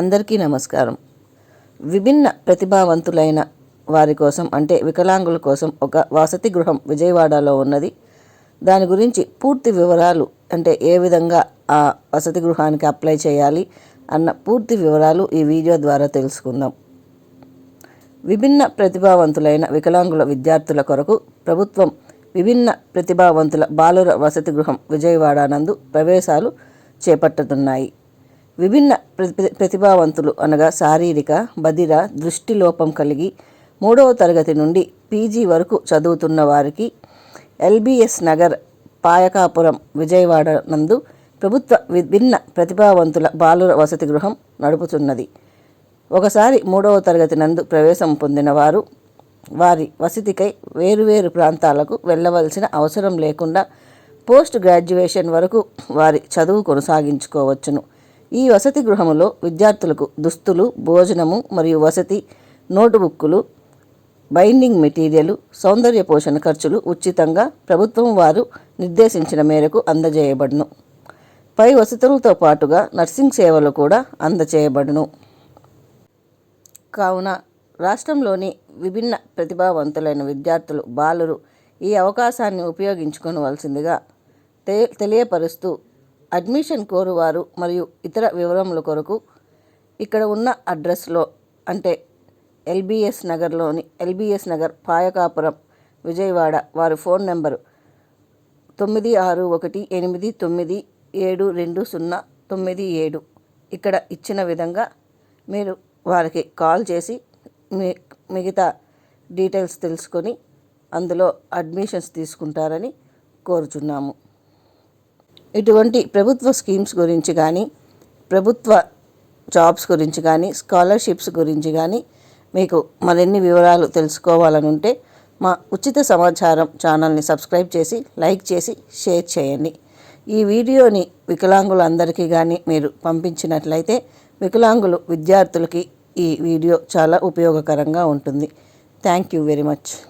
అందరికీ నమస్కారం. విభిన్న ప్రతిభావంతులైన వారి కోసం అంటే వికలాంగుల కోసం ఒక వసతి గృహం విజయవాడలో ఉన్నది. దాని గురించి పూర్తి వివరాలు అంటే ఏ విధంగా ఆ వసతి గృహానికి అప్లై చేయాలి అన్న పూర్తి వివరాలు ఈ వీడియో ద్వారా తెలుసుకుందాం. విభిన్న ప్రతిభావంతులైన వికలాంగుల విద్యార్థుల కొరకు ప్రభుత్వం విభిన్న ప్రతిభావంతుల బాలుర వసతి గృహం విజయవాడ నందు ప్రవేశాలు చేపట్టుతున్నాయి. విభిన్న ప్రతి ప్రతిభావంతులు అనగా శారీరక బదిర దృష్టి లోపం కలిగి మూడవ తరగతి నుండి పీజీ వరకు చదువుతున్న వారికి ఎల్బిఎస్ నగర్ పాయకాపురం విజయవాడ నందు ప్రభుత్వ విభిన్న ప్రతిభావంతుల బాలుర వసతి గృహం నడుపుతున్నది. ఒకసారి మూడవ తరగతి నందు ప్రవేశం పొందిన వారు వారి వసతికై వేరువేరు ప్రాంతాలకు వెళ్ళవలసిన అవసరం లేకుండా పోస్ట్ గ్రాడ్యుయేషన్ వరకు వారి చదువు కొనసాగించుకోవచ్చును. ఈ వసతి గృహములో విద్యార్థులకు దుస్తులు భోజనము మరియు వసతి నోటుబుక్కులు బైండింగ్ మెటీరియల్ సౌందర్య పోషణ ఖర్చులు ఉచితంగా ప్రభుత్వం వారు నిర్దేశించిన మేరకు అందజేయబడును. పై వసతులతో పాటుగా నర్సింగ్ సేవలు కూడా అందజేయబడును. కావున రాష్ట్రంలోని విభిన్న ప్రతిభావంతులైన విద్యార్థులు బాలురు ఈ అవకాశాన్ని ఉపయోగించుకోవలసిందిగా తె తెలియపరుస్తూ అడ్మిషన్ కోరువారు మరియు ఇతర వివరముల కొరకు ఇక్కడ ఉన్న అడ్రస్లో అంటే ఎల్బిఎస్ నగర్లోని ఎల్బిఎస్ నగర్ పాయకాపురం విజయవాడ వారి ఫోన్ నెంబరు తొమ్మిది ఆరు ఒకటి ఎనిమిది తొమ్మిది ఏడు రెండు సున్నా తొమ్మిది ఏడు. ఇక్కడ ఇచ్చిన విధంగా మీరు వారికి కాల్ చేసి మీ మిగతా డీటెయిల్స్ తెలుసుకొని అందులో అడ్మిషన్స్ తీసుకుంటారని కోరుచున్నాము. ఇటువంటి ప్రభుత్వ స్కీమ్స్ గురించి కానీ ప్రభుత్వ జాబ్స్ గురించి కానీ స్కాలర్షిప్స్ గురించి కానీ మీకు మరిన్ని వివరాలు తెలుసుకోవాలనుంటే మా ఉచిత సమాచారం ఛానల్ని సబ్స్క్రైబ్ చేసి లైక్ చేసి షేర్ చేయండి. ఈ వీడియోని వికలాంగులందరికీ కానీ మీరు పంపించినట్లయితే వికలాంగులు విద్యార్థులకి ఈ వీడియో చాలా ఉపయోగకరంగా ఉంటుంది. Thank you very much.